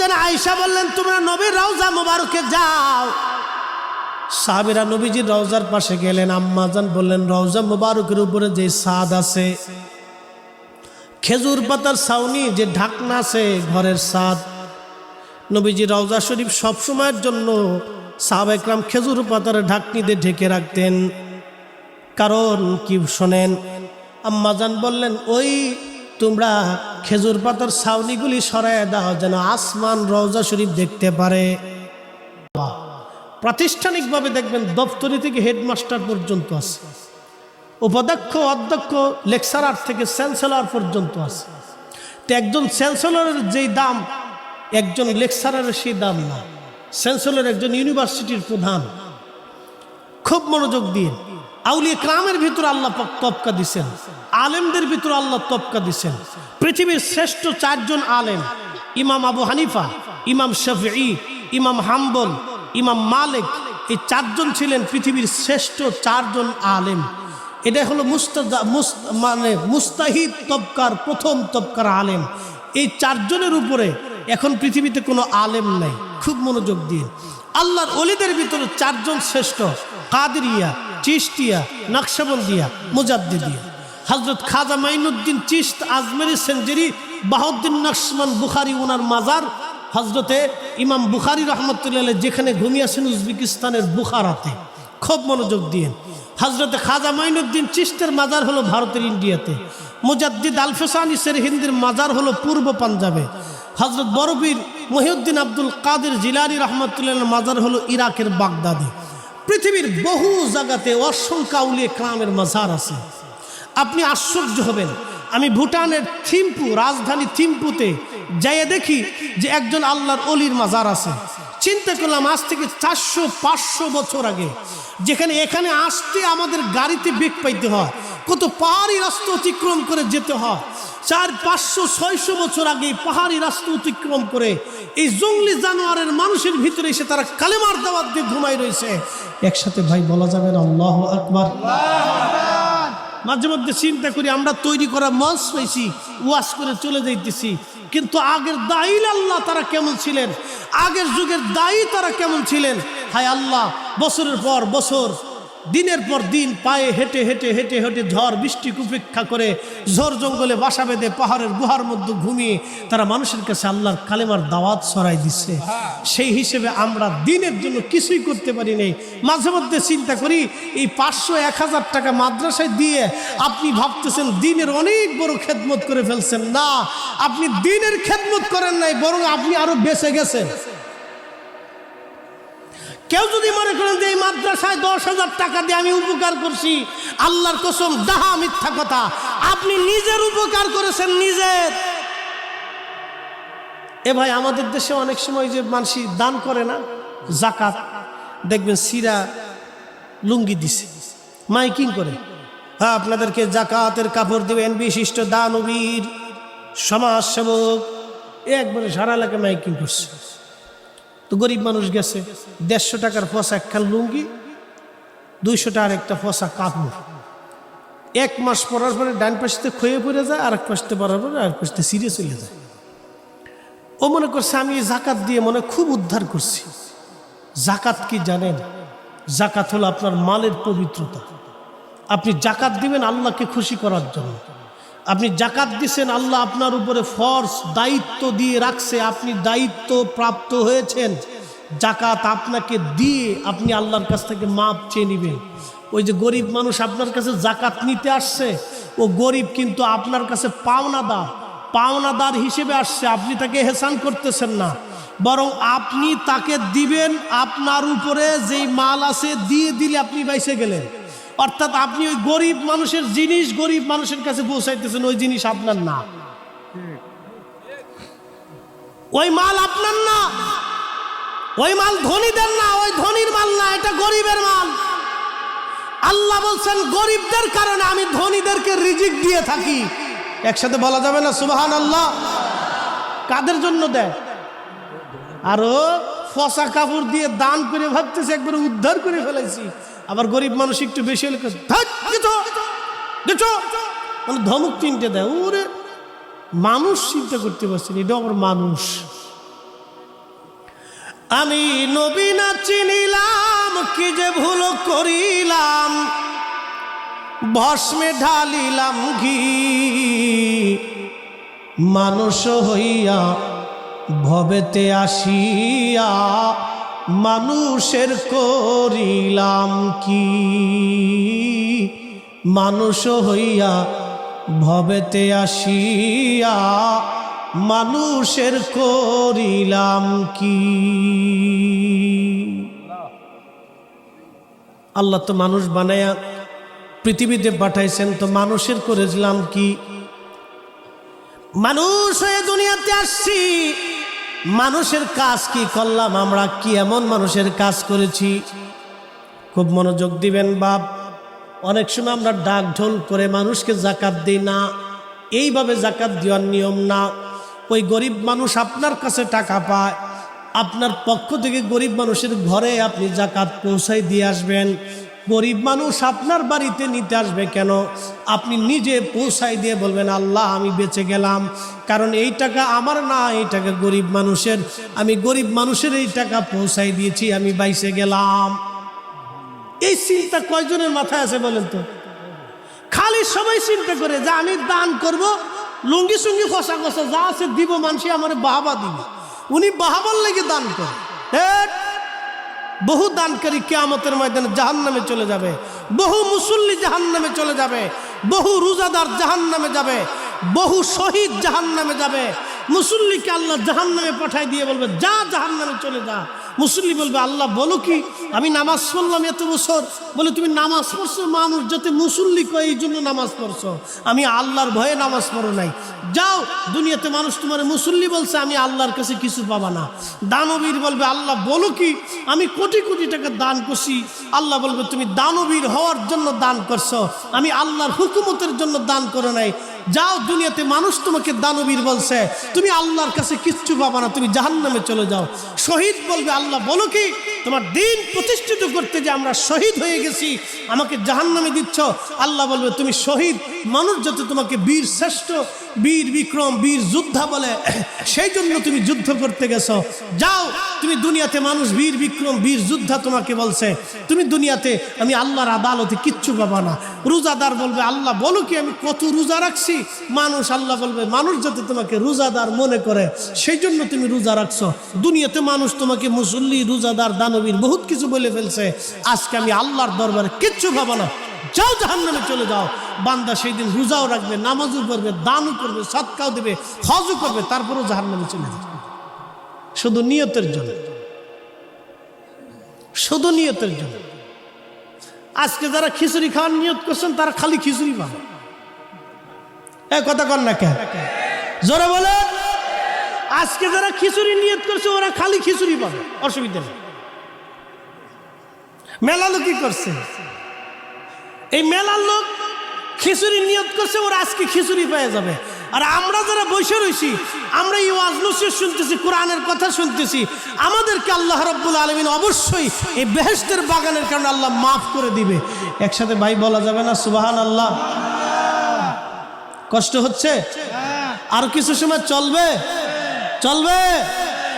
জান আয়সা বললেন, তোমরা নবীর রওজা যাও। সাহাবিরা নবীজির রওজার পাশে গেলেন আম্মাজান বললেন, রওজা উপরে যে আছে, খেজুর পাতার ছাউনি, যে ঢাকনা আছে ঘরের সাদ নবীজি রওজা শরীফ সবসময়ের জন্য সাহাব একরাম খেজুর পাতার ঢাকনি দিয়ে ঢেকে রাখতেন। কারণ কি শোনেন আম্মাজান বললেন, ওই তোমরা খেজুর পাতার ছাউনিগুলি সরায় দাও যেন আসমান রওজা শরীফ দেখতে পারে। প্রাতিষ্ঠানিকভাবে দেখবেন দপ্তরি থেকে হেডমাস্টার পর্যন্ত আছে। উপাধ্যক্ষ, অধ্যক্ষ, লেকচারার থেকে চ্যান্সেলর পর্যন্ত আছে। তো একজন চ্যান্সেলরের যেই দাম, একজন লেকচারারের সেই দাম না। চ্যান্সেলর একজন ইউনিভার্সিটির প্রধান। খুব মনোযোগ দিয়ে। আউলিয়া ক্রামের ভিতর আল্লাহ পাক তবকা দিছেন। আলেমদের ভিতর আল্লাহ তবকা দিছেন। পৃথিবীর শ্রেষ্ঠ চারজন আলেম, ইমাম আবু হানিফা, ইমাম শফি ইমাম হাম্বল, ইমাম মালিক, এই চারজন ছিলেন পৃথিবীর শ্রেষ্ঠ চারজন আলেম। এটা হলো মুস্তাদা মানে মুস্তাহিদ তবকার প্রথম তবকার আলেম। এই চারজনের উপরে এখন পৃথিবীতে কোনো আলেম নাই। খুব মনোযোগ দিয়ে। আল্লাহর অলিদের ভিতরে চারজন শ্রেষ্ঠ, কাদরিয়া চিস্তিয়া নকশবন্দিয়া, মুজাদ্দিদিয়া। হজরত খাজা মাইনুদ্দিন চিস্ত আজমেরি সেঞ্জুরি বাহুদ্দিন নকশমান বুখারি ওনার মাজার হজরতে ইমাম বুখারি রহমতুল্লাহ যেখানে ঘুমিয়েছেন উজবেকিস্তানের বুখারাতে। খুব মনোযোগ দিয়ে হজরতে খাজা মাইনুদ্দিন চিস্তের মাজার হলো ভারতের ইন্ডিয়াতে। মুজাদ্দিদ আলফেসানি সের হিন্দির মাজার হলো পূর্ব পাঞ্জাবে। হজরত বরবীর মহিউদ্দিন আব্দুল কাদের জিলানি রহমতুল্লাহ মাজার হলো ইরাকের বাগদাদে। পৃথিবীর বহু জায়গাতে অসংখ্য উলিয়ে ক্রামের মাজার আছে। আপনি আশ্চর্য হবেন। আমি ভুটানের থিম্পু, রাজধানী থিম্পুতে যাইয়ে দেখি যে একজন আল্লাহর অলির মাজার আছে। চিন্তা করলাম আজ থেকে চারশো, পাঁচশো বছর আগে, যেখানে এখানে আসতে আমাদের গাড়িতে বেগ পাইতে হয়। কত পাহাড়ি রাস্তা অতিক্রম করে যেতে হয়। চার, পাঁচশো, ছয়শো বছর আগে পাহাড়ি রাস্তা অতিক্রম করে এই জঙ্গলি জানোয়ারের মানুষের ভিতরে এসে তারা কালেমার দাওয়াত দিয়ে ঘুমাই রয়েছে। একসাথে ভাই, বলা যাবে না, আল্লাহ আকবার। মাঝে মধ্যে চিন্তা করি, আমরা তৈরি করা মঞ্চ পেয়েছি ওয়াশ করে চলে যাইতেছি। কিন্তু আগের দায়ী আল্লাহ তারা কেমন ছিলেন? আগের যুগের দায়ী তারা কেমন ছিলেন? হায় আল্লাহ, বছরের পর বছর দিনের পর দিন পায়ে হেঁটে হেঁটে হেঁটে হেঁটে ঝড় বৃষ্টি উপেক্ষা করে ঝড় জঙ্গলে বাসা বেঁধে পাহাড়ের গুহার মধ্যে ঘুমিয়ে তারা মানুষের কাছে আল্লাহর কালেমার দাওয়াত ছড়াই দিচ্ছে। সেই হিসেবে আমরা দিনের জন্য কিছুই করতে পারি নাই। মাঝে মধ্যে চিন্তা করি, এই পাঁচশো এক হাজার টাকা মাদ্রাসায় দিয়ে আপনি ভাবতেছেন দিনের অনেক বড় খেদমত করে ফেলছেন। না, আপনি দিনের খেদমত করেন নাই, বরং আপনি আরও বেঁচে গেছেন। কেউ যদি মনে করেন যে এই মাদ্রাসায় দশ হাজার টাকা দিয়ে আমি উপকার করছি, আল্লাহর কসম ডাহা মিথ্যা কথা। আপনি নিজের উপকার করেছেন নিজের। এ ভাই, আমাদের দেশে অনেক সময় যে মানুষ দান করে না, জাকাত, দেখবেন সিরা লুঙ্গি দিছে, মাইকিং করে। হ্যাঁ আপনাদেরকে জাকাতের কাপড় দেবেন, বিশিষ্ট দানবীর, সমাজসেবক একবারে সারা এলাকায় মাইকিং করছে। তো গরিব মানুষ গেছে, দেড়শো টাকার ফসা একখান লুঙ্গি, দুইশো টাকার একটা ফসা কাপড়। এক মাস পরার পরে ডান পাশে ক্ষয়ে পড়ে যায় আর এক পাশে পরার পরে আর পাশে সিরিয়ে চলে যায়। ও মনে করছে, আমি এই জাকাত দিয়ে মনে খুব উদ্ধার করছি। জাকাত কি জানেন? জাকাত হলো আপনার মালের পবিত্রতা। আপনি জাকাত দিবেন আল্লাহকে খুশি করার জন্য। আপনি জাকাত দিছেন, আল্লাহ আপনার উপরে ফর্স দায়িত্ব দিয়ে রাখছে, আপনি দায়িত্ব প্রাপ্ত হয়েছেন। জাকাত আপনাকে দিয়ে আপনি আল্লাহর কাছ থেকে মাপ চেয়ে নেবেন। ওই যে গরিব মানুষ আপনার কাছে জাকাত নিতে আসছে, ও গরিব কিন্তু আপনার কাছে পাওনাদার পাওনাদার হিসেবে আসছে, আপনি তাকে হেসান করতেছেন না। বরং আপনি তাকে দিবেন, আপনার উপরে যেই মাল আছে, দিয়ে দিলে আপনি বাইসে গেলেন। অর্থাৎ আপনি ওই গরিব মানুষের জিনিস গরিব মানুষের কাছে পৌঁছাইতেছেন, ওই জিনিস আপনার না। ওই মাল আপনার না। ওই মাল ধনীদের না, ওই ধনীর মাল না, এটা গরিবের মাল। আল্লাহ বলছেন, গরিবদের কারণে আমি ধনীদেরকে রিজিক দিয়ে থাকি। একসাথে বলা যাবে না সুবাহান আল্লাহ কাদের জন্য দেয়? আরও ফসা কাপড় দিয়ে দান করে ভাবতেছে, একবারে উদ্ধার করে ফেলেছি। আবার গরিব মানুষ একটু বেশি হলে। মানে ধমক চিনতে দেয়। ওরে, মানুষ চিন্তা করতে পারছি এটা আবার মানুষ। আমি নবী না চিনিলাম, কি যে ভুল করিলাম। ভস্মে ঢালিলাম ঘি। মানুষ হইয়া ভবেতে আসিয়া মানুষের করিলাম কি? মানুষ হইয়া ভবেতে আসিয়া মানুষের করিলাম কি? আল্লাহ তো মানুষ বানায়া পৃথিবীতে পাঠাইছেন, তো মানুষের করেছিলাম কি? মানুষ হয়ে দুনিয়াতে আসছি মানুষের কাজ কি করলাম? আমরা কি এমন মানুষের কাজ করেছি? খুব মনোযোগ দিবেন, বাপ। অনেক সময় আমরা ডাক ঢোল করে মানুষকে জাকাত দিই না। এইভাবে জাকাত দেওয়ার নিয়ম না। ওই গরিব মানুষ আপনার কাছে টাকা পায়। আপনার পক্ষ থেকে গরিব মানুষের ঘরে আপনি জাকাত পৌঁছাই দিয়ে আসবেন। গরিব মানুষ আপনার বাড়িতে নিতে আসবে কেন? আপনি নিজে পৌঁছাই দিয়ে বলবেন, আল্লাহ, আমি বেঁচে গেলাম। কারণ এই টাকা আমার না, এই টাকা গরিব মানুষের। আমি গরিব মানুষের এই টাকা পৌঁছাই দিয়েছি, আমি বাইসে গেলাম। এই চিন্তা কয়জনের মাথায় আছে বলেন তো? খালি সবাই চিন্তা করে, যে আমি দান করব, লুঙ্গি সুঙ্গি খসা খসা যা আছে দিব, মানুষই আমার বাহাবা দিবে। উনি বাহাবার লেগে দান করে! বহু দানকারী কেয়ামতের ময়দানে জাহান নামে চলে যাবে। বহু মুসল্লি জাহান নামে চলে যাবে। বহু রোজাদার জাহান নামে যাবে। বহু শহীদ জাহান নামে যাবে। মুসল্লিকে আল্লাহ জাহান নামে পাঠাই দিয়ে বলবে, যা জাহান নামে চলে যা। মুসল্লি বলবে, আল্লাহ, বলো কি? আমি নামাজ পড়লাম এত বছর। বলে, তুমি নামাজ পড়ছো? মানুষ যাতে মুসল্লি কয়, এই জন্য নামাজ পড়ছো। আমি আল্লাহর ভয়ে নামাজ পড়ো নাই। যাও, দুনিয়াতে মানুষ তোমার মুসল্লি বলছে, আমি আল্লাহর কাছে কিছু পাবা না। দানবীর বলবে, আল্লাহ, বলো কি? আমি কোটি কোটি টাকা দান করছি। আল্লাহ বলবে, তুমি দানবীর হওয়ার জন্য দান করছ। আমি আল্লাহর হুকুমতের জন্য দান করো নাই। যাও, দুনিয়াতে মানুষ তোমাকে দানবীর বলছে। তুমি আল্লাহর কাছে কিচ্ছু পাবা না। তুমি জাহান্নামে চলে যাও। শহীদ বলবে, আল্লাহ বলো কি, তোমার দিন প্রতিষ্ঠিত করতে যে আমরা শহীদ হয়ে গেছি, আমাকে জাহান্নামে দিচ্ছ, আল্লাহ বলবে, তুমি শহীদ, মানুষ যাতে তোমাকে বীর শ্রেষ্ঠ বীর বিক্রম, বীর যোদ্ধা বলে, সেই জন্য তুমি যুদ্ধ করতে গেছো। যাও, তুমি দুনিয়াতে মানুষ, বীর বিক্রম, বীর যোদ্ধা তোমাকে বলছে। তুমি দুনিয়াতে, আমি আল্লাহর আদালতে কিচ্ছু পাবা না। রোজাদার বলবে, আল্লাহ বলো কি, আমি কত রোজা রাখছি? মানুষ, আল্লাহ বলবে, মানুষ যাতে তোমাকে রোজাদার মনে করে, সেই জন্য তুমি রোজা রাখছো। দুনিয়াতে মানুষ তোমাকে মুসল্লি, রোজাদার, দানবীর, বহুত কিছু বলে ফেলছে। আজকে আমি আল্লাহর দরবারে কিচ্ছু পাবো না। যাও জাহান্নামে চলে যাও। বান্দা সেই দিন রোজাও রাখবে, নামাজও করবে দানও করবে সৎকাও দেবে, হজও করবে, তারপরেও জাহান্নামে চলে যাবে। শুধু নিয়তের জন্য। শুধু নিয়তের জন্য। আজকে যারা খিচুড়ি খাওয়ার নিয়ত করছেন, তারা খালি খিচুড়ি পাবে। এ কথা কর না কে জোরে বলে আজকে যারা খিচুড়ি নিয়ত করছে, ওরা খালি খিচুড়ি পাবে। অসুবিধা নেই। মেলা লোক কি করছে? এই মেলার লোক খিচুড়ি নিয়ত করছে, ওরা আজকে খিচুড়ি পেয়ে যাবে। আর আমরা যারা বসে রয়েছি, আমরা এই ওয়াজ নসিহত শুনতেছি, কোরআনের কথা শুনতেছি। আমাদেরকে আল্লাহ রব্বুল আলমিন অবশ্যই এই বেহেস্তের বাগানের কারণে আল্লাহ মাফ করে দিবে। একসাথে ভাই বলা যাবে না সুবাহান আল্লাহ কষ্ট হচ্ছে? আর কিছু সময় চলবে? চলবে?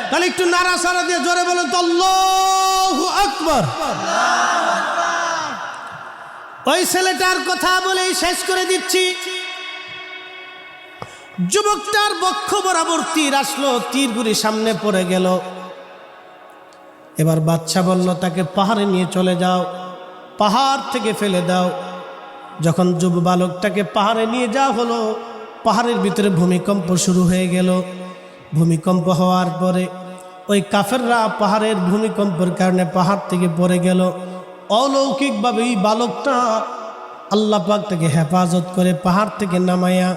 তাহলে একটু নাড়া সারা দিয়ে জোরে বলেন তো, আল্লাহ আকবর। ওই ছেলেটার কথা বলেই শেষ করে দিচ্ছি। যুবকটার বক্ষ বরাবর তীর আসলো, তীরগুলি সামনে পড়ে গেল। এবার বাচ্চা বলল, তাকে পাহাড়ে নিয়ে চলে যাও, পাহাড় থেকে ফেলে দাও। যখন যুব বালকটাকে পাহাড়ে নিয়ে যাওয়া হলো, পাহাড়ের ভিতরে ভূমিকম্প শুরু হয়ে গেল। ভূমিকম্প হওয়ার পরে ওই কাফেররা পাহাড়ের ভূমিকম্পের কারণে পাহাড় থেকে পড়ে গেল। অলৌকিকভাবে এই বালকটা আল্লাহ পাক থেকে হেফাজত করে পাহাড় থেকে নামাইয়া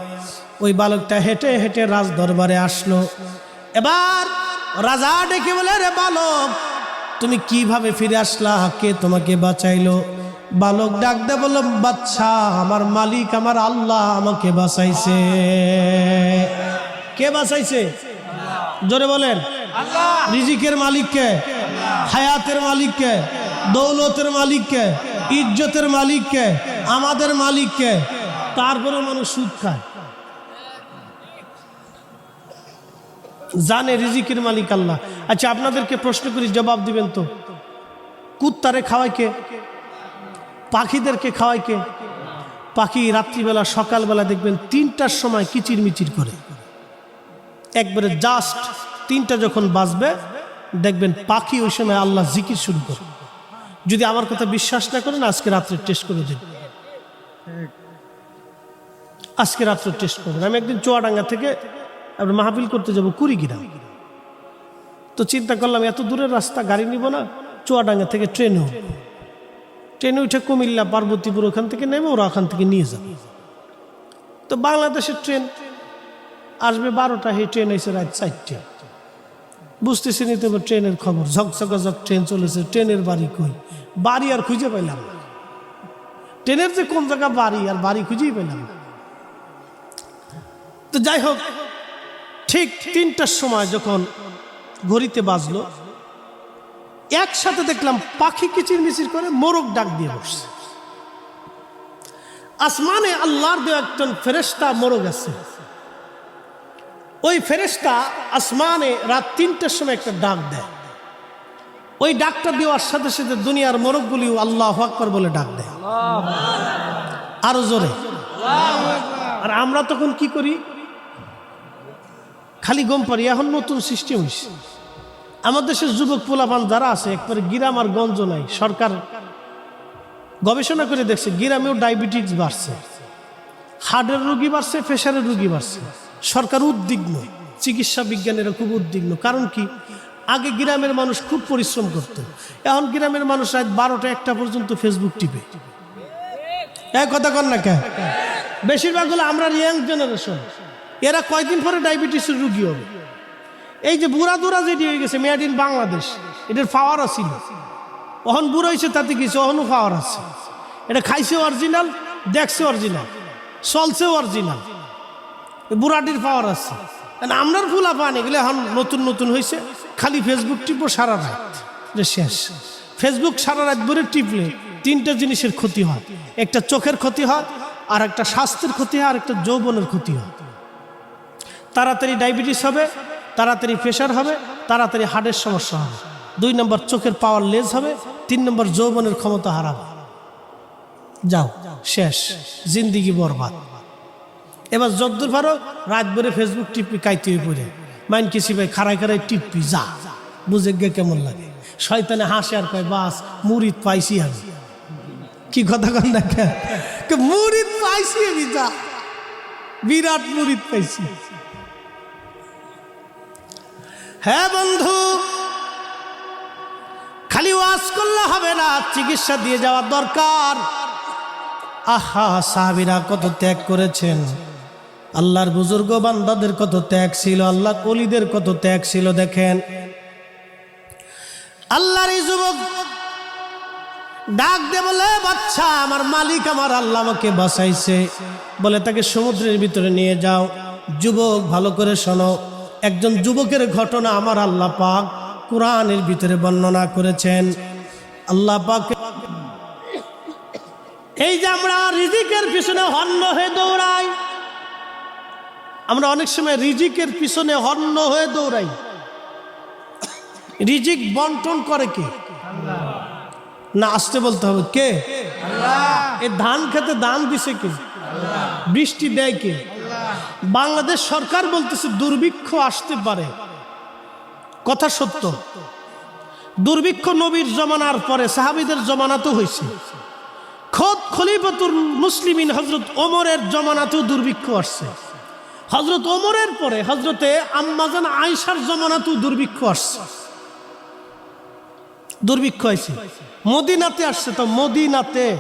ওই বালকটা হেঁটে হেঁটে রাজ দরবারে আসলো। এবার রাজা ডেকে বলে রে বালক তুমি কীভাবে ফিরে আসলা? কে তোমাকে বাঁচাইলো? বালক ডাক দে বলল বাচ্চা আমার মালিক আমার আল্লাহ আমাকে বাঁচাইছে। কে বাঁচাইছে? জোরে বলেন। রিজিকের মালিককে হায়াতের মালিককে। দৌলতের মালিককে ইজ্জতের মালিককে আমাদের মালিককে তারপরে মানুষ সুদ খায়। জানে রিজিকের মালিক আল্লাহ। আচ্ছা আপনাদেরকে প্রশ্ন করি, জবাব দিবেন তো। কুত্তারে খাওয়ায় কে? পাখিদেরকে খাওয়ায় কে? পাখি রাত্রিবেলা, সকালবেলা দেখবেন তিনটার সময় কিচির মিচির করে। একবারে জাস্ট তিনটা যখন বাজবে, দেখবেন পাখি ওই সময় আল্লাহ জিকির শুরু করে। যদি আমার কথা বিশ্বাস না করেন, আজকে রাত্রে টেস্ট করে দিন। আজকে রাত্রে টেস্ট করবেন আমি একদিন চুয়াডাঙ্গা থেকে আমরা মাহফিল করতে যাব কুড়িগ্রাম। তো চিন্তা করলাম, এত দূরের রাস্তা, গাড়ি নিব না, চুয়াডাঙ্গা থেকে ট্রেনে উঠব। ট্রেনে উঠে কুমিল্লা, পার্বতীপুর, ওখান থেকে নেমে ওরা ওখান থেকে নিয়ে যাবে। তো বাংলাদেশের ট্রেন আসবে বারোটা হে ট্রেন এসে রাত চারটে। বুঝতেছি নি তবে ট্রেনের খবর? ঝকঝকাঝক ট্রেন চলেছে। ট্রেনের বাড়ি কই? বাড়ি আর খুঁজে পাইলাম ট্রেনের যে কোন জায়গা বাড়ি আর বাড়ি খুঁজেই পেলাম তো যাই হোক, ঠিক তিনটার সময় যখন ঘড়িতে বাজলো, একসাথে দেখলাম পাখি কিচির মিচির করে মোরগ ডাক দিয়ে বসছে। আসমানে আল্লাহর দেওয়া একজন ফেরেস্তা মোরগ আছে। ওই ফেরেস্তা আসমানে রাত তিনটার সময় একটা ডাক দেয়। ওই ডাকটা দেওয়ার সাথে সাথে দুনিয়ার মোরগগুলিও আল্লাহ আকবর বলে ডাক দেয়। আরও জোরে। আর আমরা তখন কি করি? খালি গম পারি এখন নতুন সিস্টেম হয়েছে আমাদের দেশের যুবক পোলাপান যারা আছে, একবারে গিরাম আর গঞ্জ নাই। সরকার গবেষণা করে দেখছে, গিরামেও ডায়াবেটিস বাড়ছে। হার্টের রোগী বাড়ছে, প্রেশারের রোগী বাড়ছে। সরকার উদ্বিগ্ন, চিকিৎসা বিজ্ঞানীরা খুব উদ্বিগ্ন। কারণ কি? আগে গ্রামের মানুষ খুব পরিশ্রম করত। এখন গ্রামের মানুষ রাত বারোটা একটা পর্যন্ত ফেসবুক টিপে। এক কথা কর না কে বেশিরভাগ হলো আমরা ইয়াং জেনারেশন এরা কয়দিন পরে ডায়াবেটিসের রুগী হবে? এই যে বুড়া দুরা যেটি হয়ে গেছে মেয়াদ ইন বাংলাদেশ এটার পাওয়ার আছিল অহন বুড়ো হয়েছে তাতে কিছু, অহনও পাওয়ার আছে। এটা খাইছে অরিজিনাল দেখছে অরিজিনাল চলছে অরিজিনাল বুড়াটির পাওয়ার আছে। আমরার ফুলা পান এগুলো এখন নতুন নতুন হয়েছে খালি ফেসবুক টিপো সারা রাত শেষ। ফেসবুক সারা রাত ভরে টিপলে তিনটা জিনিসের ক্ষতি হয়। একটা চোখের ক্ষতি হয়, আর একটা স্বাস্থ্যের ক্ষতি হয়, আর একটা যৌবনের ক্ষতি হয়। তাড়াতাড়ি ডায়াবেটিস হবে, তাড়াতাড়ি প্রেশার হবে, তাড়াতাড়ি হার্টের সমস্যা হবে। দুই নম্বর চোখের পাওয়ার লেজ হবে, তিন নম্বর যৌবনের ক্ষমতা হারাবে। যাও, শেষ। জিন্দিগি বরবাদ। এবার যদ্দূর পারো রাত ভরে ফেসবুক টিপি কাইতে পড়ে। মাইন কিসি ভাই খারাই খারাই টিপি, যা। বুঝে গে কেমন লাগে? শয়তানে হাসে আর কয়, বাস, মুড়িদ পাইছি আমি। কি কথা কন কে, মুড়িদ পাইছি আমি, যা। বিরাট মুড়িদ পাইছি। হ্যাঁ বন্ধু, খালি ওয়াজ করলে হবে না, চিকিৎসা দিয়ে যাওয়ার দরকার। আহা, সাহাবিরা কত ত্যাগ করেছেন। আল্লাহর বুজুর্গ বান্দাদের কত ত্যাগ ছিল, আল্লাহ কলিদের কত ত্যাগ ছিল দেখেন। আল্লাহর এই যুবক ডাক দে বলে বাচ্চা, আমার মালিক আমার আল্লাহ আমাকে বাঁচাইছে। বলে, তাকে সমুদ্রের ভিতরে নিয়ে যাও। যুবক, ভালো করে শোনো, একজন যুবকের ঘটনা আমার আল্লাহ পাক কোরআনের ভিতরে বর্ণনা করেছেন। আল্লাহ পাক এই যে আমরা রিজিকের পিছনে হন্য হয়ে দৌড়াই আমরা অনেক সময় রিজিকের পিছনে হন্য হয়ে দৌড়াই। রিজিক বন্টন করে কে? না, আসতে বলতে হবে কে? এ ধান খেতে দান দিছে কে? বৃষ্টি দেয় কে? বাংলাদেশ সরকার বলতেছে, দুর্ভিক্ষ আসতে পারে। কথা সত্য। দুর্ভিক্ষ নবীর জমানার পরে, সাহাবিদের জমানাতেও হয়েছে। খোদ খলিফাতুর মুসলিমিন হজরত ওমরের জমানাতেও দুর্ভিক্ষ আসছে। হজরত ওমরের পরে হজরতে আম্মাজান আয়সার জমানাতেও দুর্ভিক্ষ আসছে। দুর্ভিক্ষ হয়েছে। মদিনাতে আসছে তো মদিনাতে।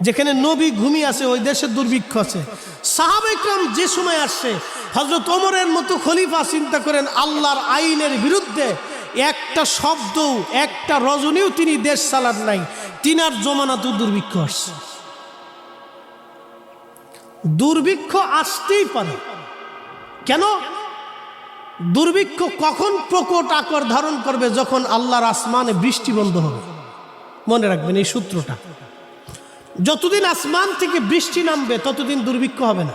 যেখানে নবী ঘুমিয়ে আছে, ওই দেশে দুর্ভিক্ষ আছে। সাহাবেকরাম যে সময় আসছে হজরত ওমরের মতো খলিফা চিন্তা করেন, আল্লাহর আইনের বিরুদ্ধে একটা শব্দ একটা রজনীও তিনি দেশ চালান নাই। তিনার জমানাতেও দুর্ভিক্ষ আসছে। দুর্ভিক্ষ আসতেই পারে। কেন? দুর্ভিক্ষ কখন প্রকট আকর ধারণ করবে যখন আল্লাহর আসমানে বৃষ্টি বন্ধ হবে? মনে রাখবেন এই সূত্রটা। যতদিন আসমান থেকে বৃষ্টি নামবে, ততদিন দুর্ভিক্ষ হবে না।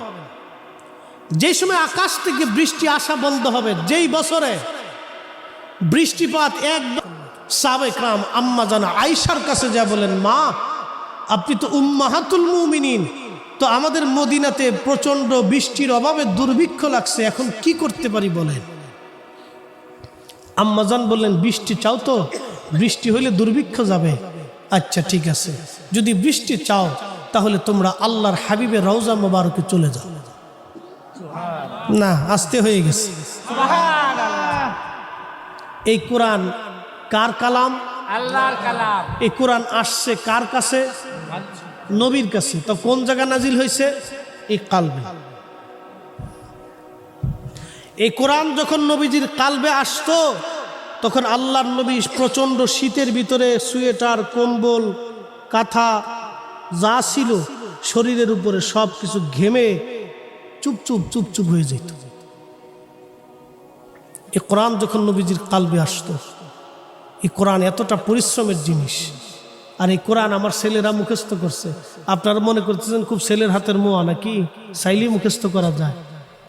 যেই সময় আকাশ থেকে বৃষ্টি আসা বন্ধ হবে, যেই বছরে বৃষ্টিপাত এক সাবেকরাম আম্মা জানা আয়সার কাছে যা বলেন, মা, আপনি তো উম্মাহাতুল মুমিনিন। তো আমাদের মদিনাতে প্রচণ্ড বৃষ্টির অভাবে দুর্ভিক্ষ লাগছে এখন কি করতে পারি বলেন? আম্মাজান বললেন বৃষ্টি চাও তো বৃষ্টি হইলে দুর্ভিক্ষ যাবে। আচ্ছা ঠিক আছে। যদি বৃষ্টি চাও তাহলে তোমরা আল্লাহর হাবিবের রওজা মোবারকে চলে যাও। না আসতে হয়ে গেছে। এই কোরআন কার কালাম? আল্লাহর কালাম। এই কোরআন আসছে কার কাছে? নবীর কাছে। তো কোন জায়গা নাজিল হয়েছে? এই কালবে। এই কোরআন যখন নবীজির কালবে আসতো, তখন আল্লাহর নবী প্রচণ্ড শীতের ভিতরে সোয়েটার, কম্বল, কাঁথা যা ছিল শরীরের উপরে সব কিছু ঘেমে চুপচুপ চুপ চুপ চুপ হয়ে যেত। এই কোরআন যখন নবীজির কালবে আসতো, এই কোরআন এতটা পরিশ্রমের জিনিস। আর এই কোরআন আমার ছেলেরা মুখস্থ করছে। আপনারা মনে করতেছেন খুব ছেলের হাতের মোয়া নাকি? চাইলেই মুখস্থ করা যায়।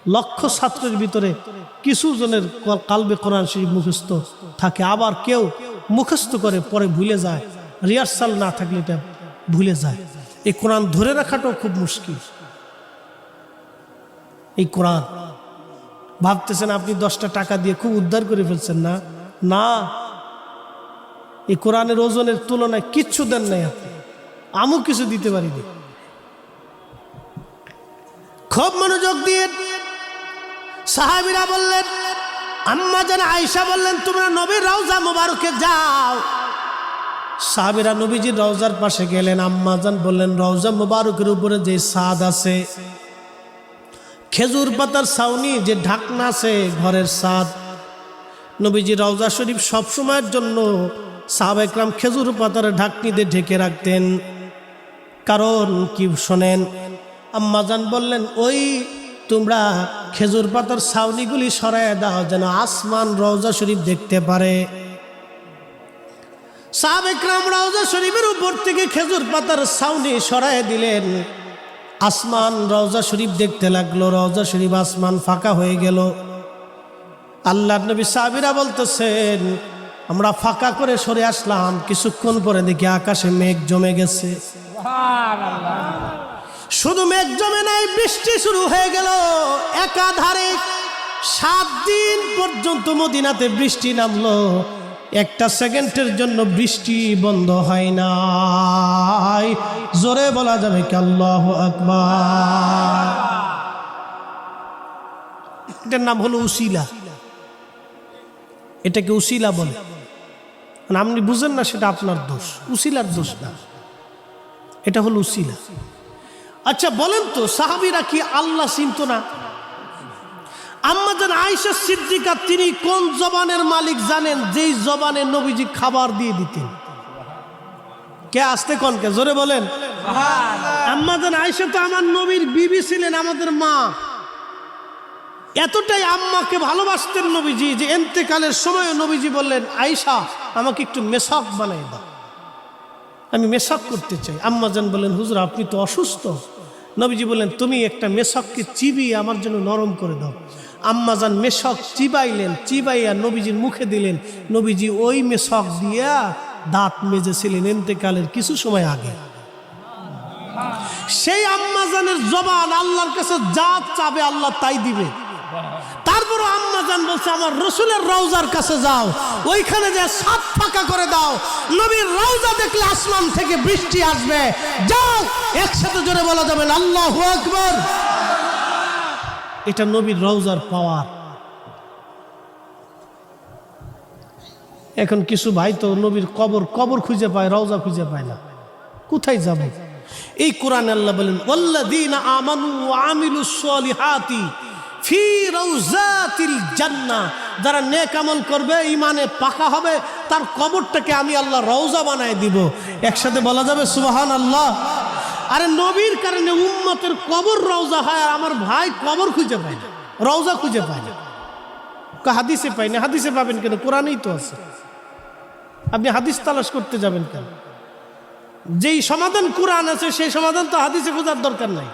লক্ষ ছাত্রের ভিতরে কিছু জনের কালবে কোরআন শরীফ মুখস্থ থাকে। আবার কেউ মুখস্থ করে, পরে ভুলে যায়। রিহার্সাল না থাকলে এটা ভুলে যায়। এই কোরআন ধরে রাখাটাও খুব মুশকিল। এই কোরআন। ভাবতেছেন আপনি দশটা টাকা দিয়ে খুব উদ্ধার করে ফেলছেন না? না এই কোরআনের ওজনের তুলনায় কিচ্ছু দেন নাই আপনি। আমও কিছু দিতে পারিনি। খুব মনোযোগ দিয়ে সাহাবিরা বললেন, আম্মা যেন আয়সা বললেন, তোমরা নবীর রওজা মোবারকে যাও। সাহাবিরা নবীজির রওজার পাশে গেলেন, আম্মা জান বললেন, রওজা মোবারকের উপরে যে সাদ আছে, খেজুর পাতার ছাউনি, যে ঢাকনা আছে ঘরের সাদ নবীজি রওজা শরীফ সবসময়ের জন্য সাহাবেকরাম খেজুর পাতার ঢাকনি দিয়ে ঢেকে রাখতেন। কারণ কি শোনেন আম্মাজান বললেন, ওই তোমরা খেজুর পাতার ছাউনিগুলি সরায় দাও যেন আসমান রওজা শরীফ দেখতে পারে। সাহাবেকরাম রওজা শরীফের উপর থেকে খেজুর পাতার ছাউনি সরায় দিলেন। আসমান রওজা শরীফ দেখতে লাগল, রওজা শরীফ আসমান ফাঁকা হয়ে গেল। আল্লাহ নবী সাবিরা বলতেছেন আমরা ফাঁকা করে সরে আসলাম, কিছুক্ষণ পরে দেখি আকাশে মেঘ জমে গেছে। শুধু মেঘ জমে নাই, বৃষ্টি শুরু হয়ে গেল। একাধারে সাত দিন পর্যন্ত মদিনাতে বৃষ্টি নামলো। একটা সেকেন্ডের জন্য বৃষ্টি বন্ধ হয় নাই। জোরে বলা যাবে কি আল্লাহ আকবার? এটার নাম হলো উসিলা। এটাকে উসিলা বলে। মানে আপনি বুঝেন না সেটা আপনার দোষ। উসিলার দোষ না। এটা হলো উসিলা। আচ্ছা বলেন তো, সাহাবিরা কি আল্লাহ চিনত না? আম্মাজান আয়েশা সিদ্দিকা, তিনি কোন জবানের মালিক জানেন? যেই জবানে নবীজি খাবার দিয়ে দিতেন। কে আসতে কোন কে? জোরে বলেন। আম্মাজান আয়েশা তো আমার নবীর বিবি ছিলেন, আমাদের মা। এতটাই আম্মাকে ভালোবাসতেন নবীজি যে এন্তেকালের সময় নবীজি বললেন, আয়েশা, আমাকে একটু মেশাক বানাই দাও। আমি মেশাক করতে চাই। আম্মাজান বললেন হুজুর, আপনি তো অসুস্থ। নবীজি বললেন, তুমি একটা মেশককে চিবিয়ে আমার জন্য নরম করে দাও। আম্মাজান মেশক চিবাইলেন, চিবাইয়া নবীজির মুখে দিলেন, নবীজি, ওই মেশক দিয়া দাঁত মেজেছিলেন এন্তেকালের কিছু সময় আগে। সেই আম্মাজানের জবান আল্লাহর কাছে যা চাবে আল্লাহ তাই দিবে। তারপরও আম্মাজান বলছে, আমার রসুলের রওজার কাছে যাও। ওইখানে যে ফাঁকা করে দাও। নবীর রওজা দেখলে আসমান থেকে বৃষ্টি আসবে। যাও, একসাথে জোরে বলা যাবে, আল্লাহ আকবর। এটা নবীর রওজার পাওয়ার। এখন কিছু ভাই তো নবীর কবর কবর খুঁজে পায়, রওজা খুঁজে পায় না। কোথায় যাব? এই কোরআন আল্লাহ বলেন, ওয়াল্লাযীনা আমানু ওয়া আমিলুস সলিহাতি ফি রাউজাতিল জান্নাহ। যারা নেক আমল করবে ইমানে পাকা হবে, তার কবরটাকে আমি আল্লাহ রওজা বানায় দিব। একসাথে বলা যাবে সুবহান আল্লাহ আরে নবীর কারণে উম্মতের কবর রওজা হয়, আর আমার ভাই কবর খুঁজে পায় না। রওজা খুঁজে পায় না। হাদিসে পাই না, হাদিসে পাবেন কেন? কোরআনেই তো আছে। আপনি হাদিস তালাশ করতে যাবেন কেন? যেই সমাধান কোরআন আছে, সেই সমাধান তো হাদিসে খোঁজার দরকার নাই।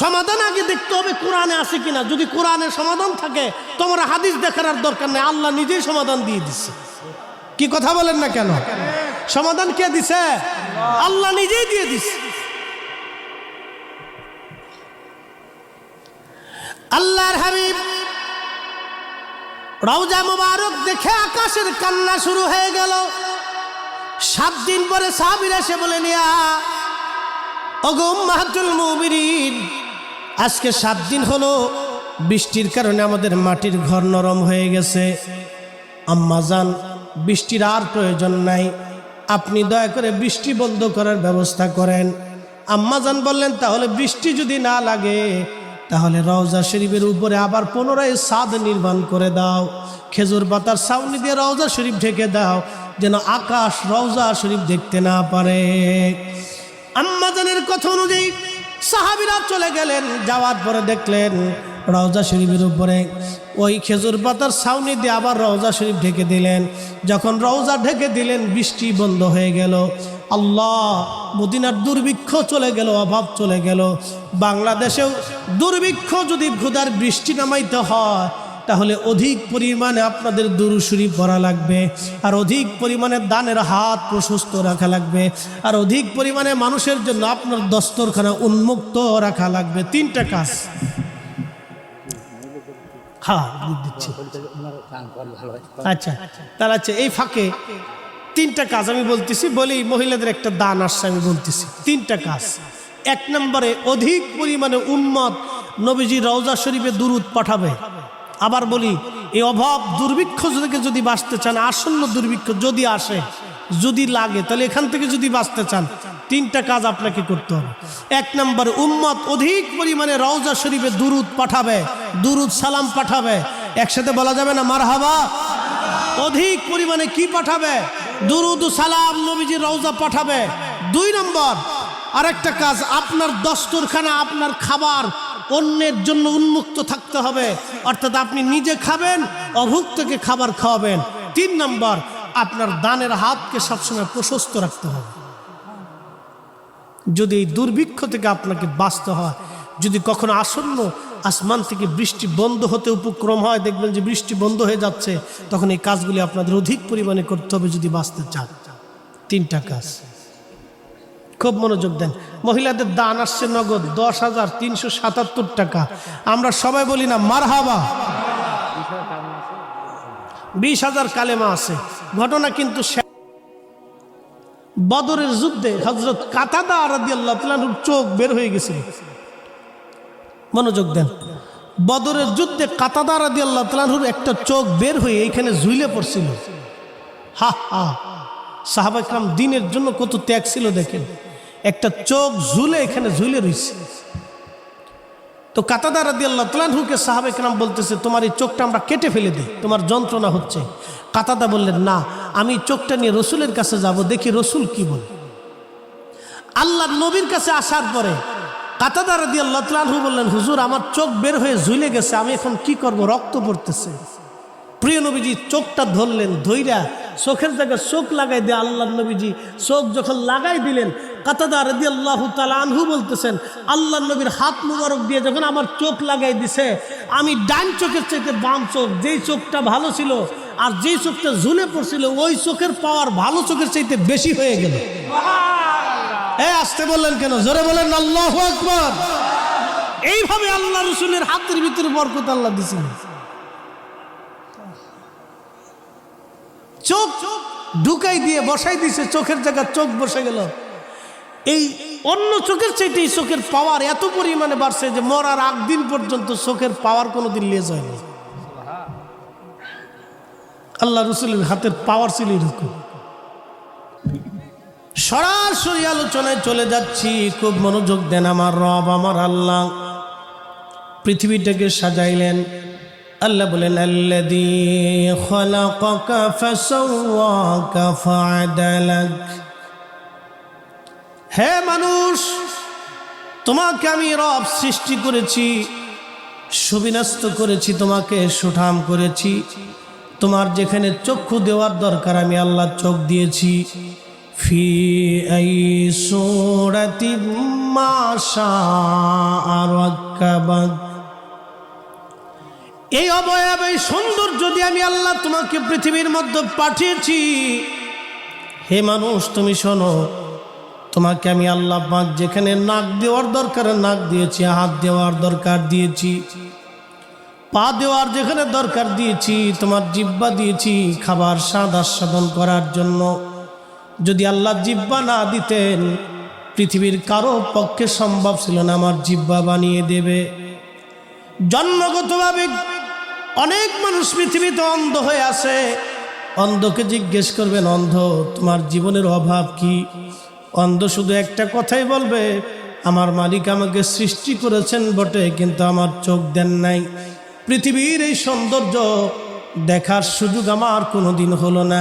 সমাধান আগে দেখতে হবে কোরআনে আছে কিনা। যদি কোরআনে সমাধান থাকে, তোমরা হাদিস দেখার দরকার নেই। আল্লাহ নিজেই সমাধান দিয়ে দিচ্ছে কি কথা বলেন না কেন? সমাধান কে দিছে? আল্লাহ নিজেই দিয়ে দিছে। আল্লাহর হাবিব, রওজা মুবারক দেখে আকাশের কান্না শুরু হয়ে গেল। সাত দিন পরে সাহাবিরা এসে বলে নিয়া অগম মাহাতুল মুবিরিন আজকে সাত দিন হলো, বৃষ্টির কারণে আমাদের মাটির ঘর নরম হয়ে গেছে। আম্মা যান বৃষ্টির আর প্রয়োজন নাই, আপনি দয়া করে বৃষ্টি বন্ধ করার ব্যবস্থা করেন। আম্মা যান বললেন, তাহলে বৃষ্টি যদি না লাগে, তাহলে রওজা শরীফের উপরে আবার পুনরায় সাদ নির্মাণ করে দাও। খেজুর পাতার ছাউনি দিয়ে রওজা শরীফ ঢেকে দাও, যেন আকাশ রওজা শরীফ দেখতে না পারে। আম্মাজানের কথা অনুযায়ী সাহাবিরা চলে গেলেন, যাওয়ার পরে দেখলেন রওজা শরীফের উপরে ওই খেজুর পাতার ছাউনি দিয়ে আবার রওজা শরীফ ঢেকে দিলেন। যখন রওজা ঢেকে দিলেন, বৃষ্টি বন্ধ হয়ে গেল। আল্লাহ মদিনার দুর্ভিক্ষ চলে গেল, অভাব চলে গেল। বাংলাদেশেও দুর্ভিক্ষ যদি ক্ষুধার বৃষ্টি নামাইতে হয় তাহলে অধিক পরিমাণে আপনাদের দুরুসুরি পড়া লাগবে, আর অধিক পরিমাণে দানের হাত প্রশস্ত রাখা লাগবে, আর অধিক পরিমাণে মানুষের জন্য আপনার দস্তরখানা উন্মুক্ত রাখা লাগবে। তিনটা কাজ। আচ্ছা তাহলে আচ্ছা এই ফাঁকে তিনটা কাজ আমি বলতেছি, বলি মহিলাদের একটা দান বলতেছি। তিনটা কাজ। এক নম্বরে অধিক পরিমাণে উন্মত নবীজি রওজা শরীফে দুরুদ পাঠাবে। আবার বলি, এই অভাব দুর্ভিক্ষ থেকে যদি বাঁচতে চান, আসন্ন দুর্ভিক্ষ যদি আসে, যদি লাগে, তাহলে এখান থেকে যদি বাঁচতে চান, তিনটা কাজ আপনাকে করতে হবে। এক নম্বর, উম্মত অধিক পরিমাণে রওজা শরীফে দুরুদ পাঠাবে, দুরুদ সালাম পাঠাবে। একসাথে বলা যাবে না মার হাবা অধিক পরিমাণে কি পাঠাবে? দুরুদ সালাম নবীজি রওজা পাঠাবে। দুই নম্বর, আরেকটা কাজ, আপনার দস্তরখানা, আপনার খাবার অন্যের জন্য উন্মুক্ত থাকতে হবে। অর্থাৎ আপনি নিজে খাবেন, অভুক্তকে খাবার খাওয়াবেন। তিন নম্বর, আপনার দানের হাতকে সবসময় প্রশস্ত রাখতে হবে। যদি এই দুর্ভিক্ষ থেকে আপনাকে বাঁচতে হয়, যদি কখনো আসন্ন আসমান থেকে বৃষ্টি বন্ধ হতে উপক্রম হয়, দেখবেন যে বৃষ্টি বন্ধ হয়ে যাচ্ছে, তখন এই কাজগুলি আপনাদের অধিক পরিমাণে করতে হবে যদি বাঁচতে চান। তিনটা কাজ। খুব মনোযোগ দেন। মহিলাদের দান আসছে নগদ দশ হাজার তিনশো সাতাত্তর টাকা। আমরা সবাই বলি না, মারহাবা। বিশ হাজার কালেমা আছে। ঘটনা কিন্তু বদরের যুদ্ধে হজরত কাতাদা আরাদি আল্লাহ চোখ বের হয়ে গেছিল। মনোযোগ দেন। বদরের যুদ্ধে কাতাদা আরাদি আল্লাহ তালানুর একটা চোখ বের হয়ে এইখানে ঝুলে পড়ছিল। হা হা। সাহাবাইকরাম দিনের জন্য কত ত্যাগ ছিল দেখেন। একটা চোখ ঝুলে এখানে ঝুলে রয়েছে তো কাতাদা রাদি আল্লাহ তালানহুকে সাহাবেকরাম বলতেছে, তোমার এই চোখটা আমরা কেটে ফেলে দিই, তোমার যন্ত্রণা হচ্ছে। কাতাদা বললেন, না, আমি চোখটা নিয়ে রসুলের কাছে যাব, দেখি রসুল কি বলে। আল্লাহ নবীর কাছে আসার পরে কাতাদা রাদি আল্লাহ তালানহু বললেন, হুজুর, আমার চোখ বের হয়ে ঝুলে গেছে, আমি এখন কি করব? রক্ত পড়তেছে। প্রিয় নবীজি চোখটা ধরলেন ধৈরা চোখের জায়গায় চোখ লাগাই দিয়ে আল্লাহ নবীজি চোখ যখন লাগাই দিলেন কাতাদা রদি আল্লাহ আনহু বলতেছেন আল্লাহ নবীর হাত মুবারক দিয়ে যখন আমার চোখ লাগাই দিছে, আমি ডান চোখের চাইতে বাম চোখ, যেই চোখটা ভালো ছিল আর যেই চোখটা ঝুলে পড়ছিল, ওই চোখের পাওয়ার ভালো চোখের চাইতে বেশি হয়ে গেল। এ, আসতে বললেন কেন? জোরে বলেন, আল্লাহ আকবর! এইভাবে আল্লাহ রসুলের হাতের ভিতরে বরকত আল্লাহ দিছিলেন চোখ চোখ ঢুকাই দিয়ে বসাই দিছে, চোখের জায়গা চোখ বসে গেল। এই অন্য চোখের চাইতে এই চোখের পাওয়ার এত পরিমাণে বাড়ছে যে মরার আগ দিন পর্যন্ত চোখের পাওয়ার কোনোদিন লেজ হয়নি আল্লাহ রসুলের হাতের পাওয়ার ছিল এরকম। সরাসরি আলোচনায় চলে যাচ্ছি। খুব মনোযোগ দেন আমার রব, আমার আল্লাহ। পৃথিবীটাকে সাজাইলেন। আল্লাহ বলেন ফাআদালাক। হে মানুষ, তোমাকে আমি রব সৃষ্টি করেছি, সুবিন্যস্ত করেছি, তোমাকে সুঠাম করেছি। তোমার যেখানে চক্ষু দেওয়ার দরকার, আমি আল্লাহ চোখ দিয়েছি। ফি আই সোরাতি মাশা আর এই অবয়ব, এই সৌন্দর্য যদি আমি আল্লাহ তোমাকে পৃথিবীর মধ্যে পাঠিয়েছি, হে মানুষ, তুমি শোনো তোমাকে আমি আল্লাহ পাক যেখানে নাক দেওয়ার দরকার নাক দিয়েছি, হাত দেওয়ার দরকার দিয়েছি, পা দেওয়ার যেখানে দরকার দিয়েছি, তোমার জিব্বা দিয়েছি খাবার স্বাদ আস্বাদন করার জন্য। যদি আল্লাহ জিব্বা না দিতেন, পৃথিবীর কারও পক্ষে সম্ভব ছিল না আমার জিব্বা বানিয়ে দেবে। জন্মগতভাবে অনেক মানুষ পৃথিবীতে অন্ধ হয়ে আছে। অন্ধকে জিজ্ঞেস করবেন, অন্ধ, তোমার জীবনের অভাব কি? অন্ধ শুধু একটা কথাই বলবে, আমার মালিক আমাকে সৃষ্টি করেছেন বটে, কিন্তু আমার চোখ দেন নাই। পৃথিবীর এই সৌন্দর্য দেখার সুযোগ আমার কোনো দিন হলো না।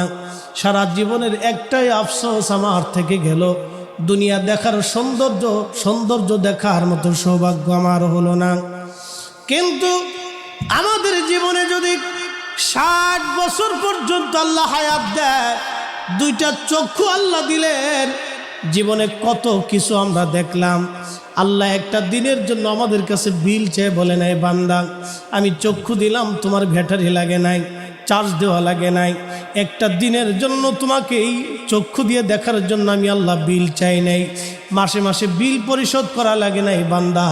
সারা জীবনের একটাই আফসোস আমার থেকে গেল। দুনিয়া দেখার সৌন্দর্য সৌন্দর্য দেখার মতো সৌভাগ্য আমার হলো না। কিন্তু আমাদের জীবনে যদি ষাট বছর পর্যন্ত আল্লাহ হায়াত দেয়, দুইটা চক্ষু আল্লাহ দিলেন জীবনে কত কিছু আমরা দেখলাম। আল্লাহ একটা দিনের জন্য আমাদের কাছে বিল চেয়ে বলে নাই, বান্দা, আমি চক্ষু দিলাম, তোমার ব্যাটারি লাগে নাই, চার্জ দেওয়া লাগে নাই। একটা দিনের জন্য তোমাকে এই চক্ষু দিয়ে দেখার জন্য আমি আল্লাহ বিল চাই নাই। মাসে মাসে বিল পরিশোধ করা লাগে নাই, বান্দা।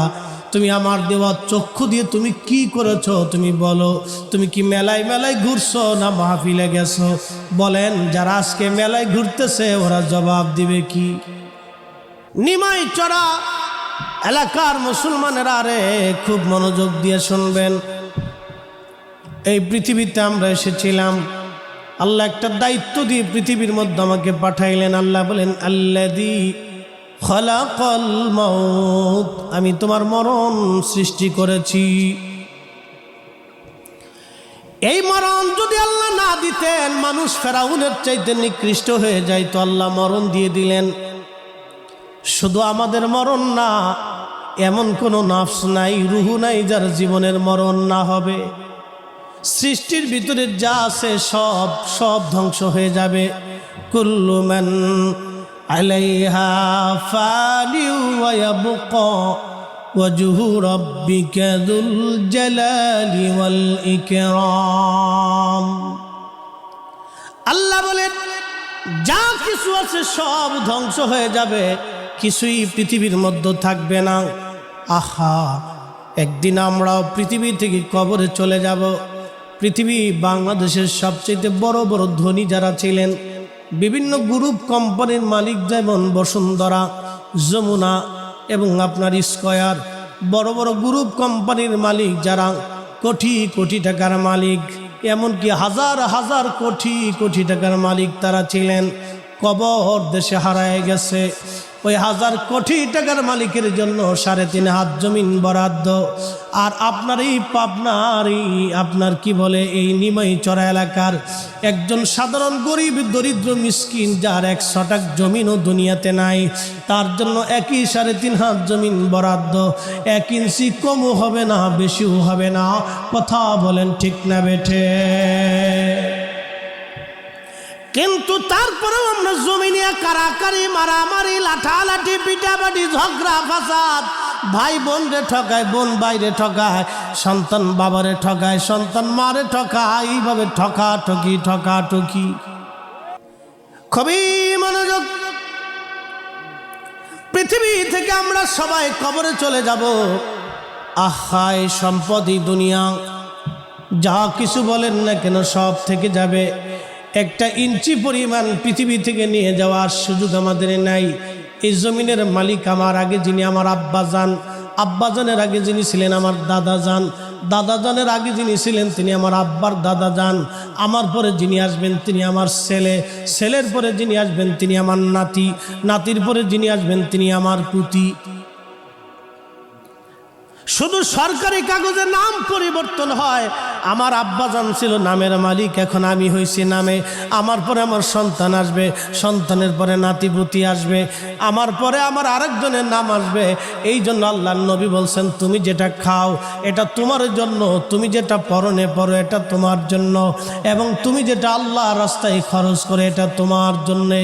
তুমি আমার দেওয়া চক্ষু দিয়ে তুমি কি করেছ? তুমি বলো, তুমি কি মেলায় মেলায় ঘুরছো না মাহফিলে গেছো? বলেন, যারা আজকে মেলায় ঘুরতেছে, ওরা জবাব দিবে কি? নিমাই চড়া এলাকার মুসলমানেরা আরে খুব মনোযোগ দিয়ে শুনবেন। এই পৃথিবীতে আমরা এসেছিলাম। আল্লাহ একটা দায়িত্ব দিয়ে পৃথিবীর মধ্যে আমাকে পাঠাইলেন। আল্লাহ বলেন আল্লাদি খলাকল মৌত আমি তোমার মরণ সৃষ্টি করেছি। এই মরণ যদি আল্লাহ না দিতেন, মানুষ ফেরাউনের চাইতে নিকৃষ্ট হয়ে যায়, তো আল্লাহ মরণ দিয়ে দিলেন। শুধু আমাদের মরণ না, এমন কোনো নাফস নাই, রুহু নাই যার জীবনের মরণ না হবে। সৃষ্টির ভিতরে যা আছে সব সব ধ্বংস হয়ে যাবে। কুল্লুমান আলাইহা ফানি ওয়াবকা وجه ربك ذو الجلال والإكرام আল্লাহ বলেন যা কিছু আছে সব ধ্বংস হয়ে যাবে কিছুই পৃথিবীর মধ্যে থাকবে না আহা একদিন আমরাও পৃথিবী থেকে কবরে চলে যাব পৃথিবী বাংলাদেশের সবচেয়ে বড় বড় ধনী যারা ছিলেন বিভিন্ন গ্রুপ কোম্পানির মালিক যেমন বসুন্ধরা, যমুনা এবং আপনার স্কয়ার। বড় বড় গ্রুপ কোম্পানির মালিক যারা কোটি কোটি টাকার মালিক, এমনকি হাজার হাজার কোটি কোটি টাকার মালিক তারা ছিলেন। কবর দেশে হারায় গেছে। ওই হাজার কোটি টাকার মালিকের জন্য সাড়ে তিন হাত জমিন বরাদ্দ। আর আপনার এই পাবনার এই আপনার কি বলে এই নিমাই চড়া এলাকার একজন সাধারণ গরিব, দরিদ্র মিসকিন যার এক শটাক জমিনও দুনিয়াতে নাই। তার জন্য একই সাড়ে তিন হাত জমিন বরাদ্দ। এক ইঞ্চি কমও হবে না, বেশিও হবে না। কথা বলেন ঠিক না বেঠে। কিন্তু তারপরেও আমরা জমি নিয়ে কারাকারি, মারামারি, লাঠালাঠি, পিটাপাটি, ঝগড়া, ফাসাদ, ভাই বোন রে ঠকায় বোন বাইরে ঠকায় সন্তান বাবারে ঠকায় সন্তান মারে ঠকায় এইভাবে ঠকা ঠকি ঠকা ঠকি খুবই মনোযোগ। পৃথিবী থেকে আমরা সবাই কবরে চলে যাব। আহায় সম্পদই দুনিয়া। যা কিছু বলেন না কেন, সব থেকে যাবে। একটা ইঞ্চি পরিমাণ পৃথিবী থেকে নিয়ে যাওয়ার সুযোগ আমাদের নাই। এই জমিনের মালিক আমার আগে যিনি আমার আব্বা যান আব্বাজানের আগে যিনি ছিলেন আমার দাদা যান দাদাজানের আগে যিনি ছিলেন তিনি আমার আব্বার দাদা যান। আমার পরে যিনি আসবেন তিনি আমার ছেলে, ছেলের পরে যিনি আসবেন তিনি আমার নাতি, নাতির পরে যিনি আসবেন তিনি আমার পুতি। শুধু সরকারি কাগজে নাম পরিবর্তন হয়। আমার আব্বাজান ছিল নামের মালিক, এখন আমি হয়েছি নামে। আমার পরে আমার সন্তান আসবে, সন্তানের পরে নাতিপুতি আসবে। আমার পরে আমার আরেকজনের নাম আসবে। এই জন্য আল্লাহ নবী বলছেন, তুমি যেটা খাও, এটা তোমার জন্য। তুমি যেটা পরনে পরো, এটা তোমার জন্য। এবং তুমি যেটা আল্লাহ রাস্তায় খরচ করে, এটা তোমার জন্যে।